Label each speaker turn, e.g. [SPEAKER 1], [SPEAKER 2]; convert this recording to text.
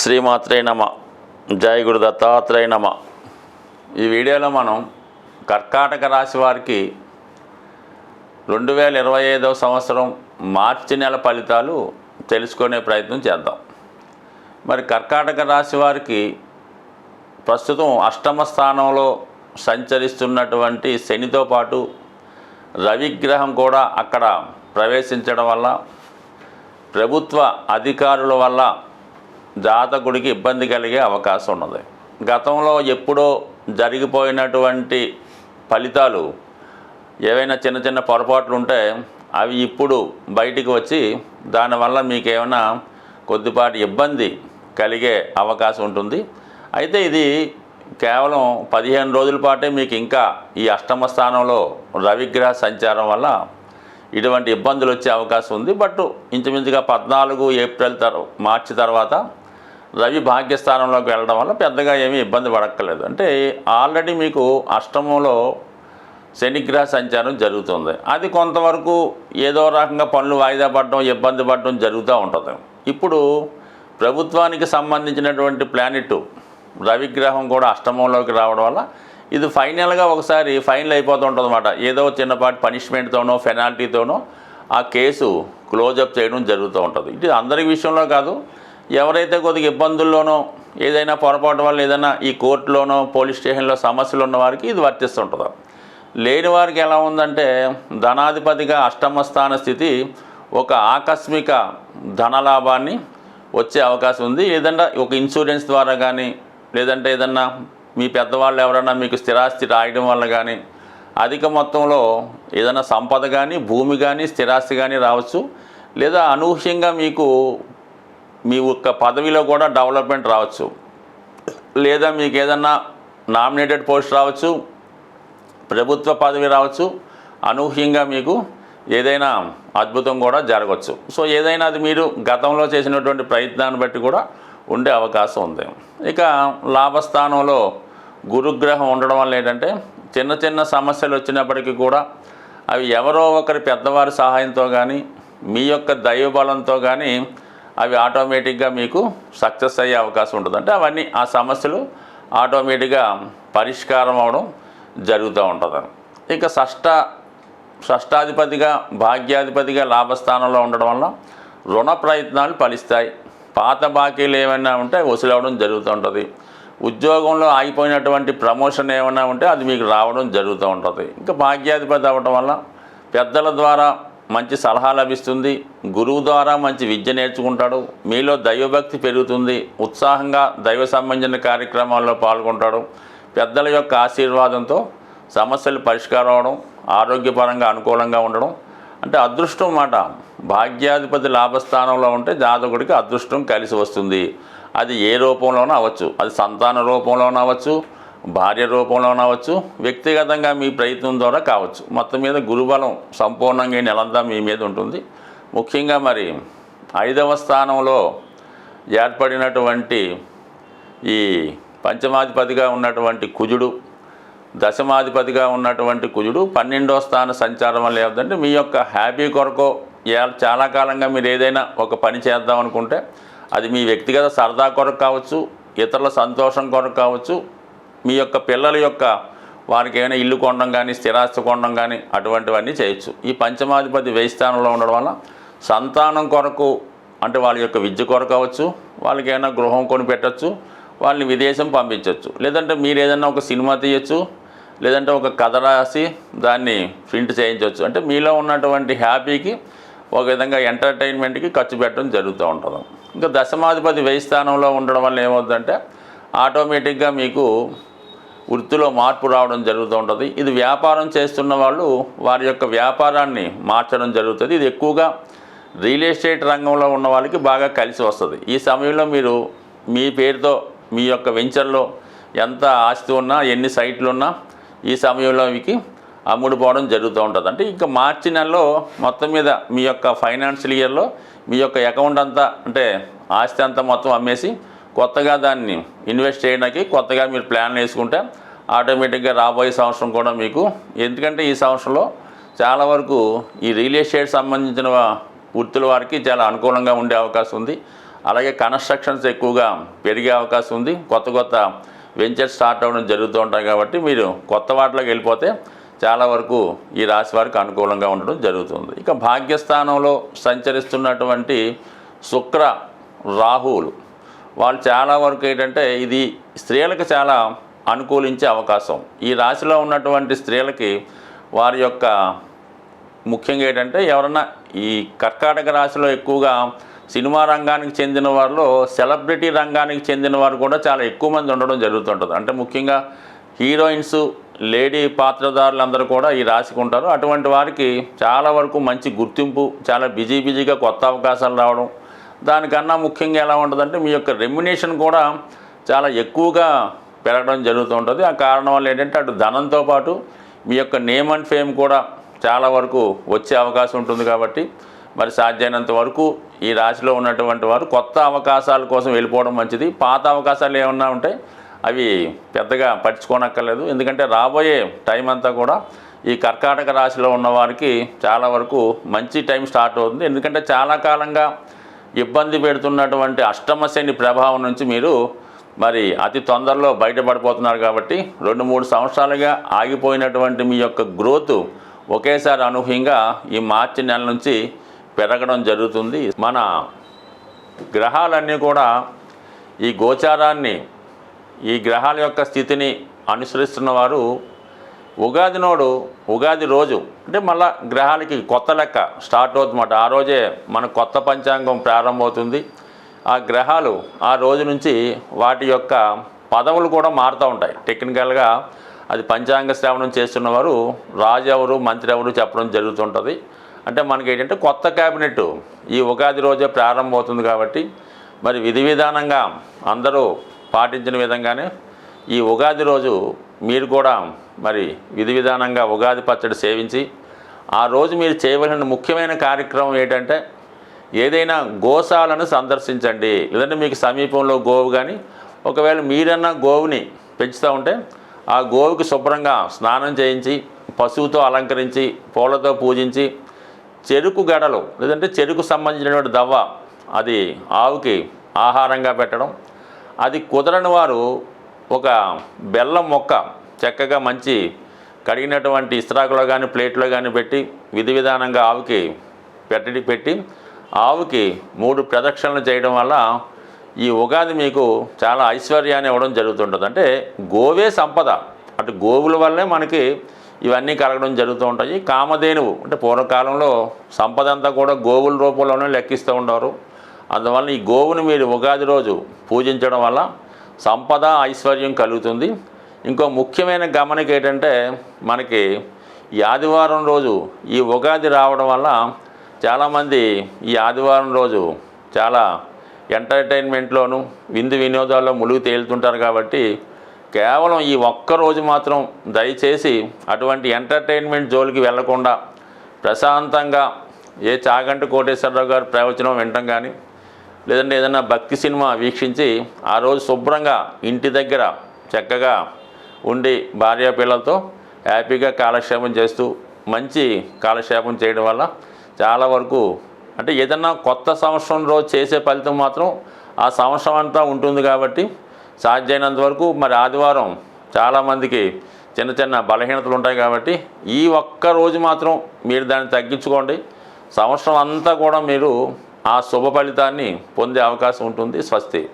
[SPEAKER 1] శ్రీమాత్రే నమ. జయ గురు దత్తాత్రేయ నమ. ఈ వీడియోలో మనం కర్కాటక రాశి వారికి రెండు వేల ఇరవై ఐదవ సంవత్సరం మార్చి నెల ఫలితాలు తెలుసుకునే ప్రయత్నం చేద్దాం. మరి కర్కాటక రాశి వారికి ప్రస్తుతం అష్టమ స్థానంలో సంచరిస్తున్నటువంటి శనితో పాటు రవిగ్రహం కూడా అక్కడ ప్రవేశించడం వల్ల ప్రభుత్వ అధికారుల వల్ల జాతకుడికి ఇబ్బంది కలిగే అవకాశం ఉన్నది. గతంలో ఎప్పుడో జరిగిపోయినటువంటి ఫలితాలు ఏవైనా చిన్న చిన్న పొరపాట్లు ఉంటే అవి ఇప్పుడు బయటికి వచ్చి దానివల్ల మీకు ఏమైనా కొద్దిపాటి ఇబ్బంది కలిగే అవకాశం ఉంటుంది. అయితే ఇది కేవలం పదిహేను రోజుల పాటే మీకు ఇంకా ఈ అష్టమ స్థానంలో రవిగ్రహ సంచారం వల్ల ఇటువంటి ఇబ్బందులు వచ్చే అవకాశం ఉంది. బట్ ఇంచుమించుగా పద్నాలుగు ఏప్రిల్ తర్వా మార్చి తర్వాత రవి భాగ్యస్థానంలోకి వెళ్ళడం వల్ల పెద్దగా ఏమీ ఇబ్బంది పడక్కర్లేదు. అంటే ఆల్రెడీ మీకు అష్టమంలో శనిగ్రహ సంచారం జరుగుతుంది. అది కొంతవరకు ఏదో రకంగా పనులు వాయిదా పడడం ఇబ్బంది పడడం జరుగుతూ ఉంటుంది. ఇప్పుడు ప్రభుత్వానికి సంబంధించినటువంటి ప్లానెట్ రవిగ్రహం కూడా అష్టమంలోకి రావడం వల్ల ఇది ఫైనల్గా ఒకసారి ఫైనల్ అయిపోతూ ఉంటుంది ఏదో చిన్నపాటి పనిష్మెంట్తోనో పెనాల్టీతోనో ఆ కేసు క్లోజప్ చేయడం జరుగుతూ ఉంటుంది. ఇది అందరి విషయంలో కాదు ఎవరైతే కొద్దిగా ఇబ్బందుల్లోనో ఏదైనా పొరపాటు వల్ల ఏదైనా ఈ కోర్టులోనో పోలీస్ స్టేషన్లో సమస్యలు ఉన్న వారికి ఇది వర్తిస్తుంటుంది. లేని వారికి ఎలా ఉందంటే ధనాధిపతిగా అష్టమ స్థాన స్థితి ఒక ఆకస్మిక ధనలాభాన్ని వచ్చే అవకాశం ఉంది. ఏదన్నా ఒక ఇన్సూరెన్స్ ద్వారా కానీ లేదంటే ఏదన్నా మీ పెద్దవాళ్ళు ఎవరైనా మీకు స్థిరాస్తి రాయడం వల్ల కానీ అధిక మొత్తంలో ఏదైనా సంపద కానీ భూమి కానీ స్థిరాస్తి కానీ రావచ్చు. లేదా అనూహ్యంగా మీకు మీ ఒక్క పదవిలో కూడా డెవలప్మెంట్ రావచ్చు. లేదా మీకు ఏదన్నా నామినేటెడ్ పోస్ట్ రావచ్చు ప్రభుత్వ పదవి రావచ్చు అనూహ్యంగా మీకు ఏదైనా అద్భుతం కూడా జరగవచ్చు సో ఏదైనా అది మీరు గతంలో చేసినటువంటి ప్రయత్నాన్ని బట్టి కూడా ఉండే అవకాశం ఉంది. ఇక లాభస్థానంలో గురుగ్రహం ఉండడం వల్ల ఏంటంటే చిన్న చిన్న సమస్యలు వచ్చినప్పటికీ కూడా అవి ఎవరో ఒకరి పెద్దవారి సహాయంతో కానీ మీ యొక్క దైవబలంతో కానీ అవి ఆటోమేటిక్గా మీకు సక్సెస్ అయ్యే అవకాశం ఉంటుంది అంటే అవన్నీ ఆ సమస్యలు ఆటోమేటిక్గా పరిష్కారం అవడం జరుగుతూ ఉంటుంది. ఇక షష్ట షష్టాధిపతిగా భాగ్యాధిపతిగా లాభస్థానంలో ఉండడం వల్ల రుణ ప్రయత్నాలు ఫలిస్తాయి. పాత బాకీలు ఏమైనా ఉంటే వసూలవడం జరుగుతూ ఉంటుంది. ఉద్యోగంలో ఆగిపోయినటువంటి ప్రమోషన్ ఏమైనా ఉంటే అది మీకు రావడం జరుగుతూ ఉంటుంది. ఇంకా భాగ్యాధిపతి అవ్వడం వల్ల పెద్దల ద్వారా మంచి సలహా లభిస్తుంది. గురువు ద్వారా మంచి విద్య నేర్చుకుంటాడు. మీలో దైవభక్తి పెరుగుతుంది. ఉత్సాహంగా దైవ సంబంధించిన కార్యక్రమాల్లో పాల్గొంటాడు. పెద్దల యొక్క ఆశీర్వాదంతో సమస్యలు పరిష్కారం అవడం ఆరోగ్యపరంగా అనుకూలంగా ఉండడం. అంటే అదృష్టం మాట. భాగ్యాధిపతి లాభస్థానంలో ఉంటే జాతకుడికి అదృష్టం కలిసి వస్తుంది. అది ఏ రూపంలోనూ అవ్వచ్చు. అది సంతాన రూపంలోనూ అవ్వచ్చు. భార్య రూపంలో అనవచ్చు వ్యక్తిగతంగా మీ ప్రయత్నం ద్వారా కావచ్చు. మొత్తం మీద గురుబలం సంపూర్ణంగా నెలంతా మీ మీద ఉంటుంది. ముఖ్యంగా మరి ఐదవ స్థానంలో ఏర్పడినటువంటి ఈ పంచమాధిపతిగా ఉన్నటువంటి కుజుడు దశమాధిపతిగా ఉన్నటువంటి కుజుడు పన్నెండో స్థాన సంచారం వల్ల ఏమిటంటే మీ యొక్క హ్యాపీ కొరకు చాలా కాలంగా మీరు ఏదైనా ఒక పని చేద్దాం అనుకుంటే అది మీ వ్యక్తిగత సరదా కొరకు కావచ్చు ఇతరుల సంతోషం కొరకు కావచ్చు మీ యొక్క పిల్లల యొక్క వారికి ఏమైనా ఇల్లు కొనడం కానీ స్థిరాస్తి కొనడం కానీ అటువంటివన్నీ చేయొచ్చు. ఈ పంచమాధిపతి వెయ్యి స్థానంలో ఉండడం వల్ల సంతానం కొరకు అంటే వాళ్ళ యొక్క విద్య కొరకు అవ్వచ్చు వాళ్ళకి ఏమైనా గృహం కొని పెట్టచ్చు వాళ్ళని విదేశం పంపించవచ్చు లేదంటే మీరు ఏదైనా ఒక సినిమా తీయచ్చు లేదంటే ఒక కథ రాసి దాన్ని ప్రింట్ చేయించవచ్చు అంటే మీలో ఉన్నటువంటి హ్యాపీకి ఒక విధంగా ఎంటర్టైన్మెంట్కి ఖర్చు పెట్టడం జరుగుతూ ఉంటుంది. ఇంకా దశమాధిపతి వ్యయ స్థానంలో ఉండడం వల్ల ఏమవుతుందంటే ఆటోమేటిక్గా మీకు వృత్తిలో మార్పు రావడం జరుగుతూ ఉంటుంది. ఇది వ్యాపారం చేస్తున్న వాళ్ళు వారి యొక్క వ్యాపారాన్ని మార్చడం జరుగుతుంది. ఇది ఎక్కువగా రియల్ ఎస్టేట్ రంగంలో ఉన్న వాళ్ళకి బాగా కలిసి వస్తుంది. ఈ సమయంలో మీరు మీ పేరుతో మీ యొక్క వెంచర్లో ఎంత ఆస్తి ఉన్నా ఎన్ని సైట్లు ఉన్నా ఈ సమయంలో మీకు అమ్ముడుపోవడం జరుగుతూ ఉంటుంది. అంటే ఇంకా మార్చి నెలలో మొత్తం మీద మీ యొక్క ఫైనాన్షియల్ ఇయర్లో మీ యొక్క అకౌంట్ అంతా అంటే ఆస్తి అంతా మొత్తం అమ్మేసి కొత్తగా దాన్ని ఇన్వెస్ట్ చేయడానికి కొత్తగా మీరు ప్లాన్ వేసుకుంటే ఆటోమేటిక్గా రాబోయే సంవత్సరం కూడా మీకు ఎందుకంటే ఈ సంవత్సరంలో చాలా వరకు ఈ రియల్ ఎస్టేట్ సంబంధించిన వృత్తుల వారికి చాలా అనుకూలంగా ఉండే అవకాశం ఉంది. అలాగే కన్స్ట్రక్షన్స్ ఎక్కువగా పెరిగే అవకాశం ఉంది. కొత్త కొత్త వెంచర్ స్టార్ట్ అవ్వడం జరుగుతూ ఉంటాయి కాబట్టి మీరు కొత్త వాటిలోకి వెళ్ళిపోతే చాలా వరకు ఈ రాశి వారికి అనుకూలంగా ఉండడం జరుగుతుంది. ఇక భాగ్యస్థానంలో సంచరిస్తున్నటువంటి శుక్ర రాహువులు వాళ్ళు చాలా వరకు ఏంటంటే ఇది స్త్రీలకు చాలా అనుకూలించే అవకాశం. ఈ రాశిలో ఉన్నటువంటి స్త్రీలకి వారి యొక్క ముఖ్యంగా ఏంటంటే ఎవరన్నా ఈ కర్కాటక రాశిలో ఎక్కువగా సినిమా రంగానికి చెందిన వారిలో సెలబ్రిటీ రంగానికి చెందిన వారు కూడా చాలా ఎక్కువ మంది ఉండడం జరుగుతుంటుంది. అంటే ముఖ్యంగా హీరోయిన్స్ లేడీ పాత్రధారులందరూ కూడా ఈ రాశికి ఉంటారు. అటువంటి వారికి చాలా వరకు మంచి గుర్తింపు చాలా బిజీ బిజీగా కొత్త అవకాశాలు రావడం దానికన్నా ముఖ్యంగా ఎలా ఉంటుందంటే మీ యొక్క రెమ్యునేషన్ కూడా చాలా ఎక్కువగా పెరగడం జరుగుతూ ఉంటుంది. ఆ కారణం వల్ల ఏంటంటే అటు ధనంతో పాటు మీ యొక్క నేమ్ అండ్ ఫేమ్ కూడా చాలా వరకు వచ్చే అవకాశం ఉంటుంది కాబట్టి మరి సాధ్యమైనంత వరకు ఈ రాశిలో ఉన్నటువంటి వారు కొత్త అవకాశాల కోసం వెళ్ళిపోవడం మంచిది. పాత అవకాశాలు ఏమన్నా ఉంటే అవి పెద్దగా పట్టించుకోనక్కర్లేదు. ఎందుకంటే రాబోయే టైం అంతా కూడా ఈ కర్కాటక రాశిలో ఉన్నవారికి చాలా వరకు మంచి టైం స్టార్ట్ అవుతుంది. ఎందుకంటే చాలా కాలంగా ఇబ్బంది పెడుతున్నటువంటి అష్టమశని ప్రభావం నుంచి మీరు మరి అతి తొందరలో బయటపడిపోతున్నారు కాబట్టి రెండు మూడు సంవత్సరాలుగా ఆగిపోయినటువంటి మీ యొక్క గ్రోత్ ఒకేసారి అనూహ్యంగా ఈ మార్చి నెల నుంచి పెరగడం జరుగుతుంది. మన గ్రహాలన్నీ కూడా ఈ గోచారాన్ని ఈ గ్రహాల యొక్క స్థితిని అనుసరిస్తున్న వారు ఉగాది నోడు ఉగాది రోజు అంటే మళ్ళా గ్రహాలకి కొత్త లెక్క స్టార్ట్ అవుతుందన్నమాట. ఆ రోజే మన కొత్త పంచాంగం ప్రారంభమవుతుంది. ఆ గ్రహాలు ఆ రోజు నుంచి వాటి యొక్క పదవులు కూడా మారుతూ ఉంటాయి. టెక్నికల్గా అది పంచాంగ శ్రవణం చేస్తున్నవారు రాజు ఎవరు మంత్రి ఎవరు చెప్పడం జరుగుతుంటుంది. అంటే మనకి ఏంటంటే కొత్త క్యాబినెట్ ఈ ఉగాది రోజే ప్రారంభమవుతుంది కాబట్టి మరి విధి విధానంగా అందరూ పాటించిన విధంగానే ఈ ఉగాది రోజు మీరు కూడా మరి విధి విధానంగా ఉగాది పచ్చడి సేవించి ఆ రోజు మీరు చేయవలసిన ముఖ్యమైన కార్యక్రమం ఏంటంటే ఏదైనా గోశాలను సందర్శించండి. లేదంటే మీకు సమీపంలో గోవు కానీ ఒకవేళ మీరన్నా గోవుని పెంచుతూ ఉంటే ఆ గోవుకి శుభ్రంగా స్నానం చేయించి పశువుతో అలంకరించి పూలతో పూజించి చెరుకు గడలు లేదంటే చెరుకు సంబంధించినటువంటి దవ్వ అది ఆవుకి ఆహారంగా పెట్టడం అది కుదరని వారు ఒక బెల్లం మొక్క చక్కగా మంచి కడిగినటువంటి ఇస్త్రాకులో కానీ ప్లేట్లో కానీ పెట్టి విధి విధానంగా ఆవుకి పెట్టడి పెట్టి ఆవుకి మూడు ప్రదక్షిణలు చేయడం వల్ల ఈ ఉగాది మీకు చాలా ఐశ్వర్యాన్ని ఇవ్వడం జరుగుతుంటుంది. అంటే గోవే సంపద. అటు గోవుల వల్లే మనకి ఇవన్నీ కలగడం జరుగుతూ ఉంటాయి. కామధేనువు అంటే పూర్వకాలంలో సంపద అంతా కూడా గోవుల రూపంలోనే లెక్కిస్తూ ఉండేవారు. అందువల్ల ఈ గోవుని మీరు ఉగాది రోజు పూజించడం వల్ల సంపద ఐశ్వర్యం కలుగుతుంది. ఇంకో ముఖ్యమైన గమనిక ఏంటంటే మనకి ఈ ఆదివారం రోజు ఈ ఉగాది రావడం వల్ల చాలామంది ఈ ఆదివారం రోజు చాలా ఎంటర్టైన్మెంట్లోను విందు వినోదాల్లో ములుగు తేలుతుంటారు కాబట్టి కేవలం ఈ ఒక్క రోజు మాత్రం దయచేసి అటువంటి ఎంటర్టైన్మెంట్ జోలికి వెళ్ళకుండా ప్రశాంతంగా ఏ చాగంటి కోటేశ్వరరావు గారి ప్రవచనం వినటం కానీ లేదంటే ఏదైనా భక్తి సినిమా వీక్షించి ఆ రోజు శుభ్రంగా ఇంటి దగ్గర చక్కగా ఉండి భార్య పిల్లలతో హ్యాపీగా కాలక్షేపం చేస్తూ మంచి కాలక్షేపం చేయడం వల్ల చాలా వరకు అంటే ఏదన్నా కొత్త సంవత్సరం రోజు చేసే ఫలితం మాత్రం ఆ సంవత్సరం అంతా ఉంటుంది కాబట్టి సాధ్యమైనంత వరకు మరి ఆదివారం చాలామందికి చిన్న చిన్న బలహీనతలు ఉంటాయి కాబట్టి ఈ ఒక్క రోజు మాత్రం మీరు దాన్ని తగ్గించుకోండి. సంవత్సరం అంతా కూడా మీరు ఆ శుభ ఫలితాన్ని పొందే అవకాశం ఉంటుంది స్వస్తి.